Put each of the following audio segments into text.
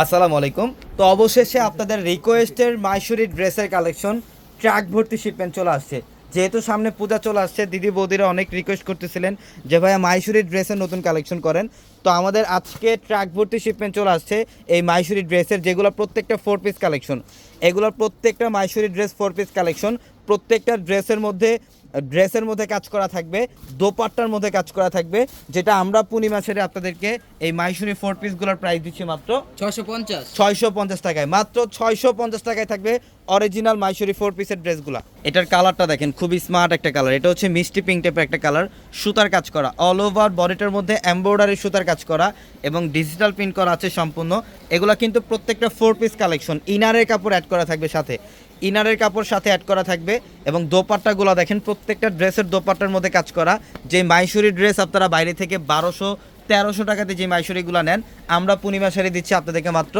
আসসালামু আলাইকুম। তো অবশেষে আপনাদের রিকোয়েস্টের মাইশুরি ড্রেসের কালেকশন ট্রাক ভর্তি শিপমেন্ট চলে আসছে। যেহেতু সামনে পূজা চলে আসছে, দিদি বৌদিরা অনেক রিকোয়েস্ট করতেছিলেন যে, ভাইয়া মাইশুরি ড্রেসের নতুন কালেকশন করেন। তো আমাদের আজকে ট্রাক ভর্তি শিপমেন্ট চলে আসছে এই মাইশুরি ড্রেসের যেগুলো প্রত্যেকটা ফোর পিস কালেকশন এগুলোর প্রত্যেকটা Mysuri dress four piece collection প্রত্যেকটা ড্রেসের মধ্যে ড্রেসের মধ্যে কাজ করা থাকবে দোপাট্টার মধ্যে কাজ করা থাকবে যেটা আমরা পূর্ণিমা ছেড়ে আপনাদেরকে এই মাইশুরি ফোর পিসগুলোর প্রাইস দিচ্ছি মাত্র ছয়শো পঞ্চাশ। ছয়শো পঞ্চাশ টাকায়। মাত্র ছয়শো পঞ্চাশ টাকায় থাকবে অরিজিনাল মাইশুরি ফোর পিসের ড্রেসগুলো এটার কালারটা দেখেন খুবই স্মার্ট একটা কালার এটা হচ্ছে মিষ্টি পিঙ্ক টাইপের একটা কালার সুতার কাজ করা। অল ওভার বডিটার মধ্যে এমব্রয়ডারি সুতার কাজ করা এবং ডিজিটাল প্রিন্ট করা আছে সম্পূর্ণ। এগুলো কিন্তু প্রত্যেকটা ফোর পিস কালেকশন ইনারের কাপড় অ্যাড করা থাকবে সাথে। ইনারের কাপড় সাথে অ্যাড করা থাকবে এবং দোপাট্টাগুলো দেখেন প্রত্যেকটা ড্রেসের দোপাট্টার মধ্যে কাজ করা। যে মাইশুরি ড্রেস আপনারা বাইরে থেকে বারোশো তেরোশো টাকাতে যে মাইশুরিগুলো নেন আমরা পূর্ণিমা শাড়ি দিচ্ছি আপনাদেরকে মাত্র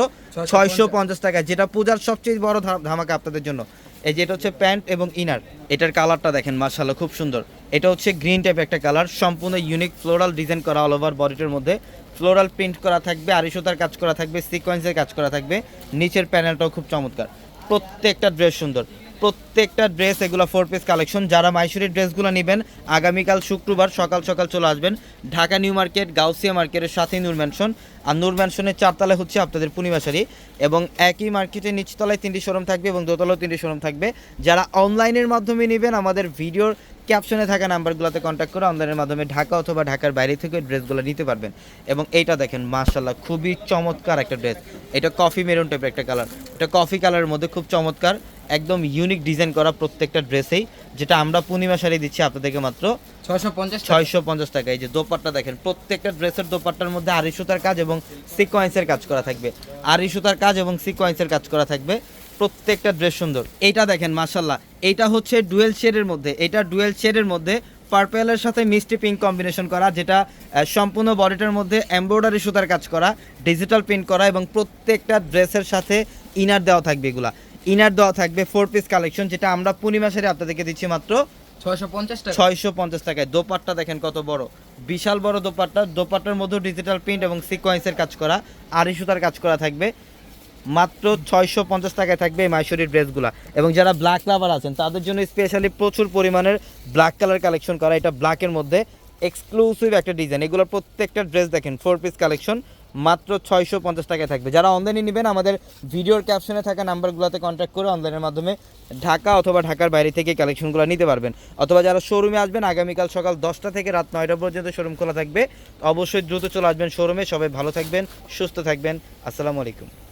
ছয়শো পঞ্চাশ। টাকায় যেটা পূজার সবচেয়ে বড় ধামাকা আপনাদের জন্য। এই যে এটা হচ্ছে প্যান্ট এবং ইনার, এটার কালারটা দেখেন মার্শাল্লাহ খুব সুন্দর। এটা হচ্ছে গ্রিন টাইপ একটা কালার, সম্পূর্ণ ইউনিক ফ্লোরাল ডিজাইন করা অল ওভার বডিটার মধ্যে। ফ্লোরাল প্রিন্ট করা থাকবে আড়াইশোতার কাজ করা থাকবে সিকোয়েন্সের কাজ করা থাকবে। নিচের প্যানেলটাও খুব চমৎকার। প্রত্যেকটা ড্রেস সুন্দর। প্রত্যেকটা ড্রেস এগুলো ফোর পিস কালেকশন যারা মাইশুরির ড্রেসগুলো নেবেন, আগামীকাল শুক্রবার সকাল সকাল চলে আসবেন। ঢাকা নিউ মার্কেট, গাউসিয়া মার্কেটের সাথে নূর ম্যানশন আর নূর ম্যানশনের চারতলায় হচ্ছে আপনাদের পূর্ণিমাশারি এবং একই মার্কেটের নিচতলায় তিনটি শোরুম থাকবে এবং দোতলাও তিনটি শোরুম থাকবে। যারা অনলাইনের মাধ্যমে নেবেন, আমাদের ভিডিওর ক্যাপশনে থাকা নাম্বারগুলোতে কন্ট্যাক্ট করে অনলাইনের মাধ্যমে ঢাকা অথবা ঢাকার বাইরে থেকে ড্রেসগুলো নিতে পারবেন। এবং এইটা দেখেন মার্শাল্লাহ খুবই চমৎকার একটা ড্রেস এটা কফি মেরুন টাইপের একটা কালার এটা কফি কালারের মধ্যে খুব চমৎকার। একদম ইউনিক ডিজাইন করা প্রত্যেকটা ড্রেসেই যেটা আমরা পূর্ণিমা শাড়ি দিচ্ছি আপনাদেরকে মাত্র ছশো পঞ্চাশ ছয়শো পঞ্চাশ টাকা। এই যে দোপাট্টা দেখেন প্রত্যেকটা ড্রেসের দোপাট্টার মধ্যে আড়ি সুতার কাজ এবং সিকোয়েন্সের কাজ করা থাকবে। আড়ি সুতার কাজ এবং সিকোয়েন্সের কাজ করা থাকবে। প্রত্যেকটা ড্রেস সুন্দর। এইটা দেখেন মাশাল্লাহ এইটা হচ্ছে ডুয়েল শেডের মধ্যে। এটা ডুয়েল শেডের মধ্যে পার্পেলের সাথে মিষ্টি পিঙ্ক কম্বিনেশন করা যেটা সম্পূর্ণ বডিটার মধ্যে এমব্রয়ডারি সুতার কাজ করা ডিজিটাল প্রিন্ট করা এবং প্রত্যেকটা ড্রেসের সাথে ইনার দেওয়া থাকবে এগুলা। ইনার দেওয়া থাকবে ফোর পিস কালেকশন যেটা আমরা পূর্ণিমা সেরে আপনাদেরকে দিচ্ছি মাত্র ছশো পঞ্চাশ ছয়শো পঞ্চাশ টাকায়। দোপাট্টা দেখেন কত বড়। বিশাল বড় দোপাট্টা। দোপাট্টার মধ্যেও ডিজিটাল প্রিন্ট এবং সিকোয়েন্সের কাজ করা আড়ি সুতার কাজ করা থাকবে। মাত্র ছয়শো পঞ্চাশ টাকায় থাকবে এই মাইশোরির ড্রেসগুলো। এবং যারা ব্ল্যাক লাভার আছেন তাদের জন্য স্পেশালি প্রচুর পরিমাণের ব্ল্যাক কালার কালেকশন করা। এটা ব্ল্যাকের মধ্যে এক্সক্লুসিভ একটা ডিজাইন এগুলোর প্রত্যেকটা ড্রেস দেখেন ফোর পিস কালেকশন মাত্র ছয়শো পঞ্চাশ টাকায় থাকবে। যারা অনলাইনে নেবেন, আমাদের ভিডিওর ক্যাপশনে থাকা নাম্বারগুলোতে কন্ট্যাক্ট করে অনলাইনের মাধ্যমে ঢাকা অথবা ঢাকার বাইরে থেকে কালেকশনগুলো নিতে পারবেন। অথবা যারা শোরুমে আসবেন, আগামীকাল সকাল দশটা থেকে রাত নয়টা পর্যন্ত শোরুম খোলা থাকবে। অবশ্যই দ্রুত চলে আসবেন শোরুমে সবাই ভালো থাকবেন, সুস্থ থাকবেন। আসসালামু আলাইকুম।